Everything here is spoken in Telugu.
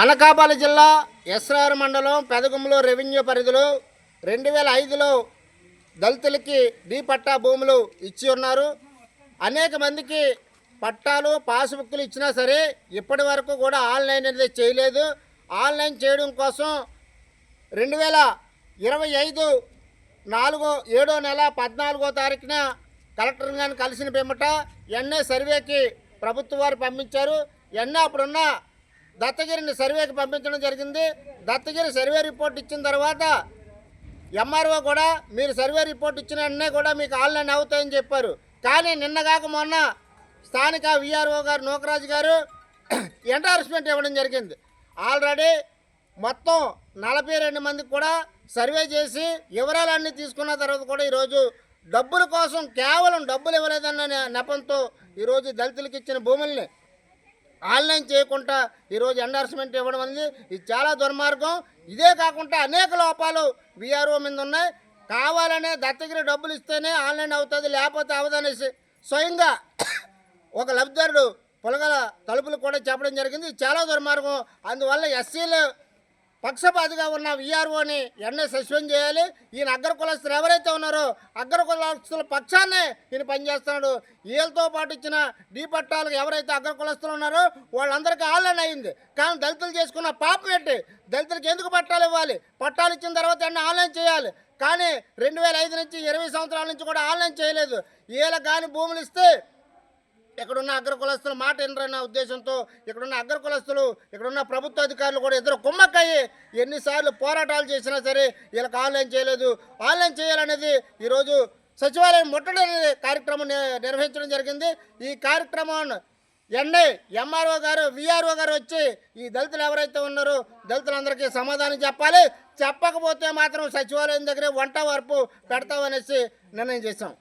అనకాపల్లి జిల్లా ఎస్ఆర్ మండలం పెదగుంలో రెవెన్యూ పరిధిలో రెండు వేల ఐదులో దళితులకి డీ పట్టా భూములు ఇచ్చి ఉన్నారు. అనేక మందికి పట్టాలు పాస్బుక్లు ఇచ్చినా సరే ఇప్పటి వరకు కూడా ఆన్లైన్ అనేది చేయలేదు. ఆన్లైన్ చేయడం కోసం రెండు వేల ఇరవై ఐదు నాలుగో ఏడో నెల పద్నాలుగో తారీఖున కలెక్టర్ గారిని కలిసిన పిమ్మట ఎన్ఏ సర్వేకి ప్రభుత్వ వారు పంపించారు. ఎన్ఏ అప్పుడున్న దత్తగిరిని సర్వేకి పంపించడం జరిగింది. దత్తగిరి సర్వే రిపోర్ట్ ఇచ్చిన తర్వాత ఎంఆర్ఓ కూడా మీరు సర్వే రిపోర్ట్ ఇచ్చిన వెంటనే కూడా మీకు ఆన్లైన్ అవుతాయని చెప్పారు. కానీ నిన్న కాక మొన్న స్థానిక విఆర్ఓ గారు నూకరాజు గారు ఎండార్స్మెంట్ ఇవ్వడం జరిగింది. ఆల్రెడీ మొత్తం నలభై రెండు మందికి కూడా సర్వే చేసి వివరాలన్నీ తీసుకున్న తర్వాత కూడా ఈరోజు డబ్బుల కోసం కేవలం డబ్బులు ఇవ్వలేదన్న నెపంతో ఈరోజు దళితులకు ఇచ్చిన భూముల్ని ఆన్లైన్ చేయకుండా ఈరోజు ఎండార్స్మెంట్ ఇవ్వడం అనేది ఇది చాలా దుర్మార్గం. ఇదే కాకుండా అనేక లోపాలు విఆర్ఓ మీద ఉన్నాయి. కావాలనే దత్తగిరి డబ్బులు ఇస్తేనే ఆన్లైన్ అవుతుంది లేకపోతే అవదనేసి స్వయంగా ఒక లబ్ధిదారుడు పొలగల తలుపులు కూడా చెప్పడం జరిగింది. చాలా దుర్మార్గం. అందువల్ల ఎస్సీలు పక్షపాతిగా ఉన్న విఆర్ఓని ఎన్ఏ సస్పెండ్ చేయాలి. ఈయన అగ్ర కులస్తులు ఎవరైతే ఉన్నారో అగ్ర కులస్తుల పక్షాన్నే ఈయన పనిచేస్తున్నాడు. వీళ్ళతో పాటు ఇచ్చిన డీ పట్టాలకు ఎవరైతే అగ్ర కులస్తులు ఉన్నారో వాళ్ళందరికీ ఆన్లైన్ అయింది. కానీ దళితులు చేసుకున్న పాపం ఏంటి? దళితులకు ఎందుకు పట్టాలు ఇవ్వాలి? పట్టాలు ఇచ్చిన తర్వాత అన్నీ ఆన్లైన్ చేయాలి. కానీ రెండు వేల ఐదు నుంచి ఇరవై సంవత్సరాల నుంచి కూడా ఆన్లైన్ చేయలేదు. వీళ్ళకి కానీ భూములు ఇస్తే ఇక్కడున్న అగ్ర కులస్తులు మాట వినరన్న ఉద్దేశంతో ఇక్కడున్న అగ్ర కులస్తులు ఇక్కడున్న ప్రభుత్వ అధికారులు కూడా ఇద్దరు కుమ్మక్కయ్యి ఎన్నిసార్లు పోరాటాలు చేసినా సరే వీళ్ళకి ఆన్లైన్ చేయలేదు. ఆన్లైన్ చేయాలనేది ఈరోజు సచివాలయం ముట్టడి కార్యక్రమం నిర్వహించడం జరిగింది. ఈ కార్యక్రమం ఎన్ఐ ఎంఆర్ఓ గారు విఆర్ఓ గారు వచ్చి ఈ దళితులు ఎవరైతే ఉన్నారో దళితులందరికీ సమాధానం చెప్పాలి. చెప్పకపోతే మాత్రం సచివాలయం దగ్గరే వంట వరపు పెడతామనేసి నిర్ణయం చేశాం.